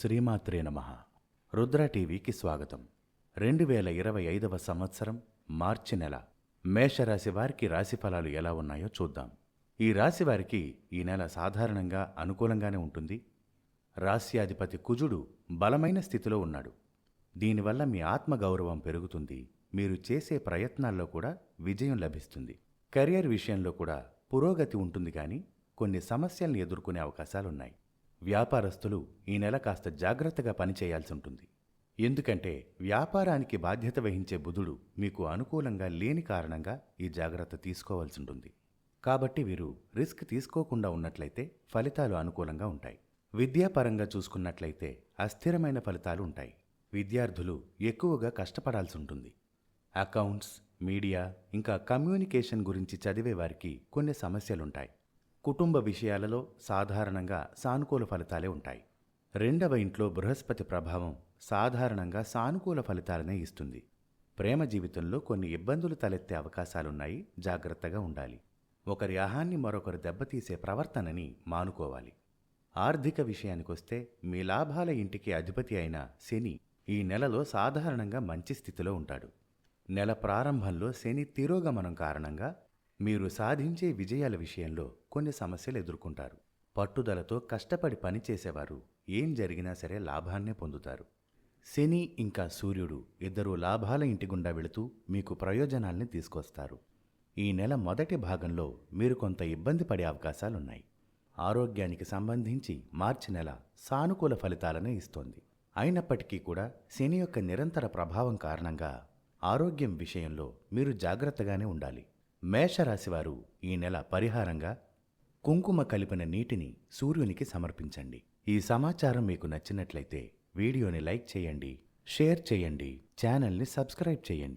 శ్రీమాత్రే నమ. రుద్ర టీవీకి స్వాగతం. రెండు వేల ఇరవై ఐదవ సంవత్సరం మార్చి నెల. మేషరాశి వారికి రాశి ఫలాలు ఎలా ఉన్నాయో చూద్దాం. ఈ రాశి వారికి ఈ నెల సాధారణంగా అనుకూలంగానే ఉంటుంది. రాశ్యాధిపతి కుజుడు బలమైన స్థితిలో ఉన్నాడు. దీనివల్ల మీ ఆత్మగౌరవం పెరుగుతుంది. మీరు చేసే ప్రయత్నాల్లో కూడా విజయం లభిస్తుంది. కెరియర్ విషయంలో కూడా పురోగతి ఉంటుంది కానీ కొన్ని సమస్యల్ని ఎదుర్కొనే అవకాశాలున్నాయి. వ్యాపారస్తులు ఈ నెల కాస్త జాగ్రత్తగా పనిచేయాల్సి ఉంటుంది. ఎందుకంటే వ్యాపారానికి బాధ్యత వహించే బుధుడు మీకు అనుకూలంగా లేని కారణంగా ఈ జాగ్రత్త తీసుకోవాల్సి ఉంటుంది. కాబట్టి వీరు రిస్క్ తీసుకోకుండా ఉన్నట్లయితే ఫలితాలు అనుకూలంగా ఉంటాయి. విద్యాపరంగా చూసుకున్నట్లయితే అస్థిరమైన ఫలితాలు ఉంటాయి. విద్యార్థులు ఎక్కువగా కష్టపడాల్సి ఉంటుంది. అకౌంట్స్ మీడియా ఇంకా కమ్యూనికేషన్ గురించి చదివే వారికి కొన్ని సమస్యలుంటాయి. కుటుంబ విషయాలలో సాధారణంగా సానుకూల ఫలితాలే ఉంటాయి. రెండవ ఇంట్లో బృహస్పతి ప్రభావం సాధారణంగా సానుకూల ఫలితాలనే ఇస్తుంది. ప్రేమ జీవితంలో కొన్ని ఇబ్బందులు తలెత్తే అవకాశాలున్నాయి జాగ్రత్తగా ఉండాలి. ఒకరి అహాన్ని మరొకరు దెబ్బతీసే ప్రవర్తనని మానుకోవాలి. ఆర్థిక విషయానికొస్తే మీ లాభాల ఇంటికి అధిపతి అయిన శని ఈ నెలలో సాధారణంగా మంచి స్థితిలో ఉంటాడు. నెల ప్రారంభంలో శని తిరోగమనం కారణంగా మీరు సాధించే విజయాల విషయంలో కొన్ని సమస్యలు ఎదుర్కొంటారు. పట్టుదలతో కష్టపడి పనిచేసేవారు ఏం జరిగినా సరే లాభాన్నే పొందుతారు. శని ఇంకా సూర్యుడు ఇద్దరూ లాభాల ఇంటి గుండా వెళుతూ మీకు ప్రయోజనాల్ని తీసుకొస్తారు. ఈ నెల మొదటి భాగంలో మీరు కొంత ఇబ్బంది పడే అవకాశాలున్నాయి. ఆరోగ్యానికి సంబంధించి మార్చి నెల సానుకూల ఫలితాలను ఇస్తోంది. అయినప్పటికీ కూడా శని యొక్క నిరంతర ప్రభావం కారణంగా ఆరోగ్యం విషయంలో మీరు జాగ్రత్తగానే ఉండాలి. మేషరాశివారు ఈ నెల పరిహారంగా కుంకుమ కలిపిన నీటిని సూర్యునికి సమర్పించండి. ఈ సమాచారం మీకు నచ్చినట్లయితే వీడియోని లైక్ చేయండి షేర్ చేయండి ఛానల్ని సబ్స్క్రైబ్ చేయండి.